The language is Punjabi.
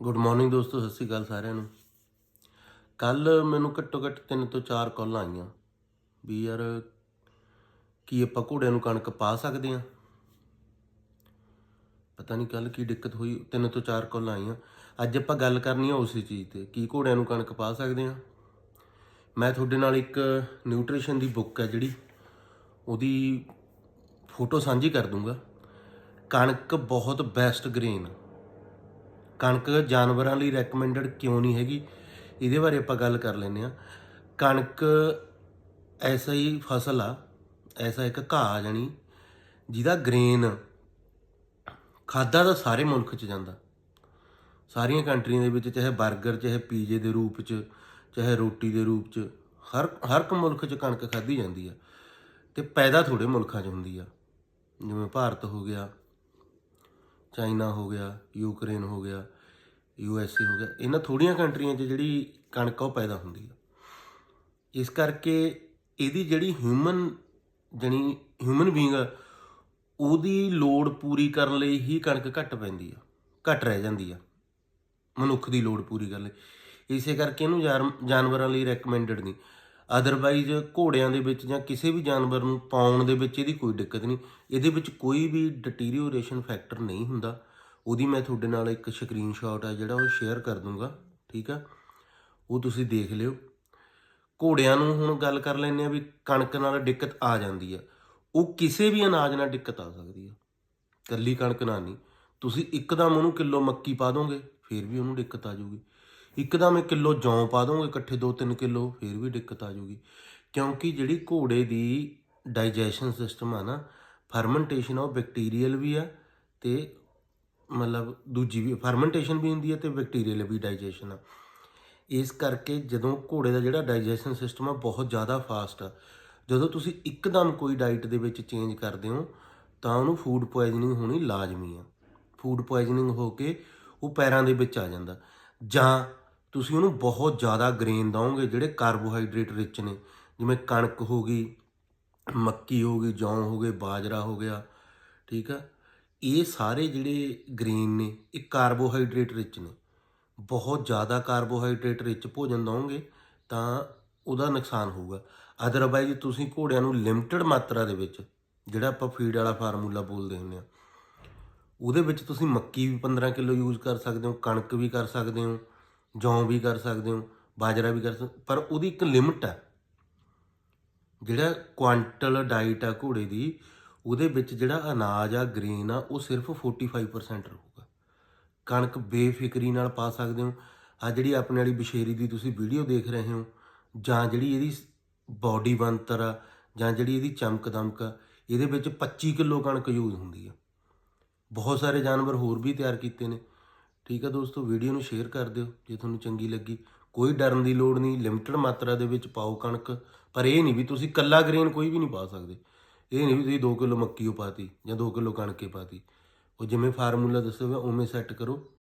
ਗੁੱਡ ਮਾਰਨਿੰਗ ਦੋਸਤੋ, ਸਤਿ ਸ਼੍ਰੀ ਅਕਾਲ ਸਾਰਿਆਂ ਨੂੰ। ਕੱਲ ਮੈਨੂੰ ਘੱਟੋ ਘੱਟ ਤਿੰਨ ਤੋਂ ਚਾਰ ਕਾਲਾਂ ਆਈਆਂ ਵੀ ਯਾਰ ਕੀ ਆਪਾਂ ਘੋੜਿਆਂ ਨੂੰ ਕਣਕ ਪਾ ਸਕਦੇ ਆ ਪਤਾ ਨਹੀਂ ਕੱਲ ਕੀ ਦਿੱਕਤ ਹੋਈ, ਤਿੰਨ ਤੋਂ ਚਾਰ ਕਾਲਾਂ ਆਈਆਂ। ਅੱਜ ਆਪਾਂ ਗੱਲ ਕਰਨੀ ਆ ਉਸੇ ਚੀਜ਼ ਤੇ, ਕੀ ਘੋੜਿਆਂ ਨੂੰ ਕਣਕ ਪਾ ਸਕਦੇ ਆ ਮੈਂ ਤੁਹਾਡੇ ਨਾਲ ਇੱਕ ਨਿਊਟ੍ਰੀਸ਼ਨ ਦੀ ਬੁੱਕ ਹੈ ਜਿਹੜੀ, ਉਹਦੀ ਫੋਟੋ ਸਾਂਝੀ ਕਰ ਦੂੰਗਾ। ਕਣਕ ਬਹੁਤ ਬੈਸਟ ਗ੍ਰੇਨ ਕਣਕ ਜਾਨਵਰਾਂ ਲਈ ਰეკਮੈਂਡਡ ਕਿਉਂ ਨਹੀਂ ਹੈਗੀ? ਇਹਦੇ ਬਾਰੇ ਆਪਾਂ ਗੱਲ ਕਰ ਲੈਂਦੇ ਆ ਕਣਕ ਐਸਾ ਹੀ ਫਸਲ ਆ, ਐਸਾ ਇੱਕ ਘਾਹ ਆ ਜਾਣੀ, ਜਿਹਦਾ ਗ੍ਰੇਨ ਖਾਦਾ ਤਾਂ ਸਾਰੇ ਮੁਲਕ 'ਚ ਜਾਂਦਾ। ਸਾਰੀਆਂ ਕੰਟਰੀਆਂ ਦੇ ਵਿੱਚ ਚਾਹੇ 버ਗਰ ਚਾਹੇ ਪੀਜ਼ੇ ਦੇ ਰੂਪ 'ਚ, ਚਾਹੇ ਰੋਟੀ ਦੇ ਰੂਪ 'ਚ, ਹਰ ਹਰ ਇੱਕ ਮੁਲਕ 'ਚ ਕਣਕ ਖਾਦੀ ਜਾਂਦੀ ਆ। ਤੇ ਪੈਦਾ ਥੋੜੇ ਮੁਲਕਾਂ 'ਚ ਹੁੰਦੀ ਆ। ਜਿਵੇਂ ਭਾਰਤ ਹੋ ਗਿਆ ਚਾਈਨਾ ਹੋ ਗਿਆ, ਯੂਕਰੇਨ ਹੋ ਗਿਆ, ਯੂ ਐਸ ਏ ਹੋ ਗਿਆ, ਇਹਨਾਂ ਥੋੜੀਆਂ ਕੰਟਰੀਆਂ 'ਚ ਜਿਹੜੀ ਕਣਕ ਆ ਉਹ ਪੈਦਾ ਹੁੰਦੀ ਆ। ਇਸ ਕਰਕੇ ਇਹਦੀ ਜਿਹੜੀ ਹਿਊਮਨ ਜਣੀ ਹਿਊਮਨ ਬੀਇੰਗ ਉਹਦੀ ਲੋੜ ਪੂਰੀ ਕਰਨ ਲਈ ਹੀ ਕਣਕ ਘੱਟ ਪੈਂਦੀ ਆ, ਘੱਟ ਰਹਿ ਜਾਂਦੀ ਆ, ਮਨੁੱਖ ਦੀ ਲੋੜ ਪੂਰੀ ਕਰਨ ਲਈ। ਇਸੇ ਕਰਕੇ ਇਹਨੂੰ ਜਾਰ- ਜਾਨਵਰਾਂ ਲਈ ਰეკਮੈਂਡਡ ਨਹੀਂ। ਅਦਰਵਾਈਜ਼ ਘੋੜਿਆਂ ਦੇ ਵਿੱਚ ਜਾਂ ਕਿਸੇ ਵੀ ਜਾਨਵਰ ਨੂੰ ਪਾਉਣ ਦੇ ਵਿੱਚ ਇਹਦੀ ਕੋਈ ਦਿੱਕਤ ਨਹੀਂ। ਇਹਦੇ ਵਿੱਚ ਕੋਈ ਵੀ ਡਿਟੀਰੀਓਰੇਸ਼ਨ ਫੈਕਟਰ ਨਹੀਂ ਹੁੰਦਾ। ਉਹਦੀ ਮੈਂ ਤੁਹਾਡੇ ਨਾਲ ਇੱਕ ਸਕਰੀਨਸ਼ਾਟ ਆ ਜਿਹੜਾ ਉਹ ਸ਼ੇਅਰ ਕਰ ਦੂੰਗਾ, ਠੀਕ ਆ? ਉਹ ਤੁਸੀਂ ਦੇਖ ਲਿਓ। ਘੋੜਿਆਂ ਨੂੰ ਹੁਣ ਗੱਲ ਕਰ ਲੈਂਦੇ ਆ ਵੀ ਕਣਕ ਨਾਲ ਦਿੱਕਤ ਆ ਜਾਂਦੀ ਆ। ਉਹ ਕਿਸੇ ਵੀ ਅਨਾਜ ਨਾਲ ਦਿੱਕਤ ਆ ਸਕਦੀ ਆ। ਕੱਲੀ ਕਣਕ ਨਾਲ ਨਹੀਂ। ਤੁਸੀਂ ਇੱਕਦਮ ਉਹਨੂੰ ਕਿਲੋ ਮੱਕੀ ਪਾ ਦੋਗੇ, ਫਿਰ ਵੀ ਉਹਨੂੰ ਦਿੱਕਤ ਆ ਜਾਊਗੀ। ਇੱਕਦਮ ਇੱਕ ਕਿਲੋ ਜੌਂ ਪਾ ਦੋਗੇ ਇਕੱਠੇ 2-3 ਕਿਲੋ, ਫਿਰ ਵੀ ਦਿੱਕਤ ਆ ਜਾਊਗੀ। ਕਿਉਂਕਿ ਜਿਹੜੀ ਘੋੜੇ ਦੀ ਡਾਈਜੈਸ਼ਨ ਸਿਸਟਮ ਆ ਨਾ ਫਰਮੈਂਟੇਸ਼ਨ ਉਹ ਬੈਕਟੀਰੀਅਲ ਵੀ ਆ ਤੇ ਮਤਲਬ ਦੂਜੀ ਵੀ ਫਰਮੈਂਟੇਸ਼ਨ ਵੀ ਹੁੰਦੀ ਹੈ ਤੇ ਬੈਕਟੀਰੀਅਲ ਵੀ ਡਾਈਜੈਸ਼ਨ ਆ। ਇਸ ਕਰਕੇ ਜਦੋਂ ਘੋੜੇ ਦਾ ਜਿਹੜਾ ਡਾਈਜੈਸ਼ਨ ਸਿਸਟਮ ਆ, ਬਹੁਤ ਜ਼ਿਆਦਾ ਫਾਸਟ ਆ। ਜਦੋਂ ਤੁਸੀਂ ਇੱਕਦਮ ਕੋਈ ਡਾਈਟ ਦੇ ਵਿੱਚ ਚੇਂਜ ਕਰਦੇ ਹੋ, ਤਾਂ ਉਹਨੂੰ ਫੂਡ ਪੋਇਜ਼ਨਿੰਗ ਹੋਣੀ ਲਾਜ਼ਮੀ ਆ। ਫੂਡ ਪੋਇਜ਼ਨਿੰਗ ਹੋ ਕੇ ਉਹ ਪੈਰਾਂ ਦੇ ਵਿੱਚ ਆ ਜਾਂਦਾ। ਜਾਂ ਤੁਸੀਂ ਉਹਨੂੰ ਬਹੁਤ ਜ਼ਿਆਦਾ ਗ੍ਰੇਨ ਦਵੋਗੇ ਜਿਹੜੇ ਕਾਰਬੋਹਾਈਡਰੇਟ ਰਿਚ ਨੇ। ਜਿਵੇਂ ਕਣਕ ਹੋ ਗਈ, ਮੱਕੀ ਹੋ ਗਈ, ਜੌਂ ਹੋ ਗਏ, ਬਾਜਰਾ ਹੋ ਗਿਆ, ਠੀਕ ਆ? ਇਹ ਸਾਰੇ ਜਿਹੜੇ ਗ੍ਰੇਨ ਨੇ, ਇਹ ਕਾਰਬੋਹਾਈਡਰੇਟ ਰਿਚ ਨੇ। ਬਹੁਤ ਜ਼ਿਆਦਾ ਕਾਰਬੋਹਾਈਡਰੇਟ ਰਿਚ ਭੋਜਨ ਦਵੋਗੇ ਤਾਂ ਉਹਦਾ ਨੁਕਸਾਨ ਹੋਊਗਾ। ਅਦਰਵਾਈਜ਼ ਤੁਸੀਂ ਘੋੜਿਆਂ ਨੂੰ ਲਿਮਟਿਡ ਮਾਤਰਾ ਦੇ ਵਿੱਚ, ਜਿਹੜਾ ਆਪਾਂ ਫੀਡ ਵਾਲਾ ਫਾਰਮੂਲਾ ਬੋਲਦੇ ਹੁੰਦੇ ਆ, ਉਹਦੇ ਵਿੱਚ ਤੁਸੀਂ ਮੱਕੀ ਵੀ 15 ਕਿਲੋ ਯੂਜ਼ ਕਰ ਸਕਦੇ ਹੋ, ਕਣਕ ਵੀ ਕਰ ਸਕਦੇ ਹੋ। ਜੌਂ ਵੀ ਕਰ ਸਕਦੇ ਹੋ, ਬਾਜਰਾ ਵੀ ਕਰ ਸਕਦੇ ਪਰ ਉਹਦੀ ਇੱਕ ਲਿਮਟ ਹੈ। ਜਿਹੜਾ ਕੁਆਂਟਲ ਡਾਈਟ ਆ ਘੋੜੇ ਦੀ, ਉਹਦੇ ਵਿੱਚ ਜਿਹੜਾ ਅਨਾਜ ਆ ਗ੍ਰੇਨ ਆ, ਉਹ ਸਿਰਫ 45% ਰਹੂਗਾ। ਕਣਕ ਬੇਫਿਕਰੀ ਨਾਲ ਪਾ ਸਕਦੇ ਹੋ। ਆ ਜਿਹੜੀ ਆਪਣੇ ਵਾਲੀ ਬਸ਼ੇਰੀ ਦੀ ਤੁਸੀਂ ਵੀਡੀਓ ਦੇਖ ਰਹੇ ਹੋ, ਜਾਂ ਜਿਹੜੀ ਇਹਦੀ ਬਾਡੀ ਬਣਤਰ ਆ, ਜਾਂ ਜਿਹੜੀ ਇਹਦੀ ਚਮਕ ਦਮਕ ਆ, ਇਹਦੇ ਵਿੱਚ 25 ਕਿਲੋ ਕਣਕ ਯੂਜ਼ ਹੁੰਦੀ ਆ। ਬਹੁਤ ਸਾਰੇ ਜਾਨਵਰ ਹੋਰ ਵੀ ਤਿਆਰ ਕੀਤੇ ਨੇ। ਠੀਕ ਆ ਦੋਸਤੋ, ਵੀਡੀਓ ਨੂੰ ਸ਼ੇਅਰ ਕਰ ਦਿਓ ਜੇ ਤੁਹਾਨੂੰ ਚੰਗੀ ਲੱਗੀ। ਕੋਈ ਡਰਨ ਦੀ ਲੋੜ ਨਹੀਂ ਲਿਮਟਿਡ ਮਾਤਰਾ ਦੇ ਵਿੱਚ ਪਾਓ ਕਣਕ, ਪਰ ਇਹ ਨਹੀਂ ਵੀ ਤੁਸੀਂ ਕੱਲਾ ਗ੍ਰੇਨ ਕੋਈ ਵੀ ਨਹੀਂ ਪਾ ਸਕਦੇ। ਇਹ ਨਹੀਂ ਵੀ ਤੁਸੀਂ 2 ਕਿਲੋ ਮੱਕੀ ਉਹ ਪਾਤੀ ਜਾਂ 2 ਕਿਲੋ ਕਣਕੇ ਪਾਤੀ। ਉਹ ਜਿਵੇਂ ਫਾਰਮੂਲਾ ਦੱਸਿਆ ਹੋਇਆ, ਉਵੇਂ ਸੈੱਟ ਕਰੋ।